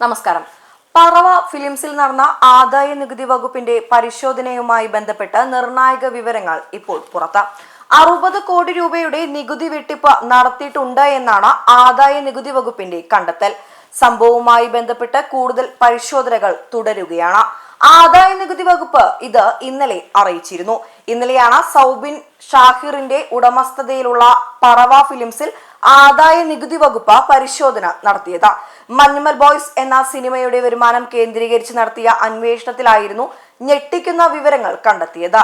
നമസ്കാരം. പറവ ഫിലിംസിൽ നടന്ന ആദായ നികുതി വകുപ്പിന്റെ പരിശോധനയുമായി ബന്ധപ്പെട്ട നിർണായക വിവരങ്ങൾ ഇപ്പോൾ പുറത്ത്. അറുപത് കോടി രൂപയുടെ നികുതി വെട്ടിപ്പ് നടത്തിയിട്ടുണ്ട് എന്നാണ് ആദായ നികുതി വകുപ്പിന്റെ കണ്ടെത്തൽ. സംഭവവുമായി ബന്ധപ്പെട്ട് കൂടുതൽ പരിശോധനകൾ തുടരുകയാണ്. ആദായ നികുതി വകുപ്പ് ഇത് ഇന്നലെ അറിയിച്ചിരുന്നു. ഇന്നലെയാണ് സൗബിൻ ഷാഹിറിന്റെ ഉടമസ്ഥതയിലുള്ള പറവ ഫിലിംസിൽ ആദായ നികുതി വകുപ്പ് പരിശോധന നടത്തിയത്. മഞ്ഞുമൽ ബോയ്സ് എന്ന സിനിമയുടെ വരുമാനം കേന്ദ്രീകരിച്ച് നടത്തിയ അന്വേഷണത്തിലായിരുന്നു ഞെട്ടിക്കുന്ന വിവരങ്ങൾ കണ്ടെത്തിയത്.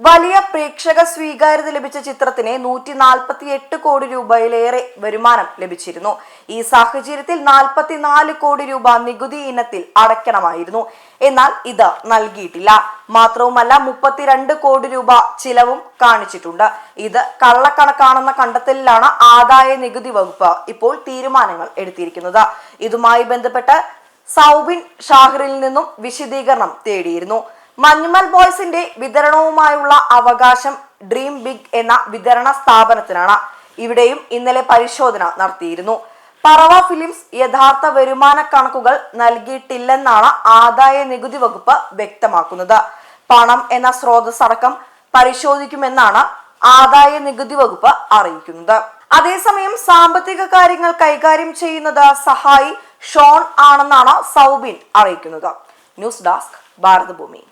വലിയ പ്രേക്ഷക സ്വീകാര്യത ലഭിച്ച ചിത്രത്തിന് നൂറ്റി നാൽപ്പത്തി എട്ട് കോടി രൂപയിലേറെ വരുമാനം ലഭിച്ചിരുന്നു. ഈ സാഹചര്യത്തിൽ നാൽപ്പത്തിനാല് കോടി രൂപ നികുതി ഇനത്തിൽ അടയ്ക്കണമായിരുന്നു. എന്നാൽ ഇത് നൽകിയിട്ടില്ല. മാത്രവുമല്ല മുപ്പത്തിരണ്ട് കോടി രൂപ ചിലവും കാണിച്ചിട്ടുണ്ട്. ഇത് കള്ളക്കണക്കാണെന്ന കണ്ടെത്തലിലാണ് ആദായ നികുതി വകുപ്പ് ഇപ്പോൾ തീരുമാനങ്ങൾ എടുത്തിരിക്കുന്നത്. ഇതുമായി ബന്ധപ്പെട്ട് സൗബിൻ ഷാഹറിൽ നിന്നും വിശദീകരണം തേടിയിരുന്നു. മഞ്ഞുമൽ ബോയ്സിന്റെ വിതരണവുമായുള്ള അവകാശം ഡ്രീം ബിഗ് എന്ന വിതരണ സ്ഥാപനത്തിനാണ്. ഇവിടെയും ഇന്നലെ പരിശോധന നടത്തിയിരുന്നു. പറവ ഫിലിംസ് യഥാർത്ഥ വരുമാന കണക്കുകൾ നൽകിയിട്ടില്ലെന്നാണ് ആദായ നികുതി വകുപ്പ് വ്യക്തമാക്കുന്നത്. പണം എന്ന സ്രോതസ് അടക്കം പരിശോധിക്കുമെന്നാണ് ആദായ നികുതി വകുപ്പ് അറിയിക്കുന്നത്. അതേസമയം സാമ്പത്തിക കാര്യങ്ങൾ കൈകാര്യം ചെയ്യുന്നത് സഹായി ഷോൺ ആണെന്നാണ് സൗബിൻ അറിയിക്കുന്നത്. News desk Bharathabhoomi.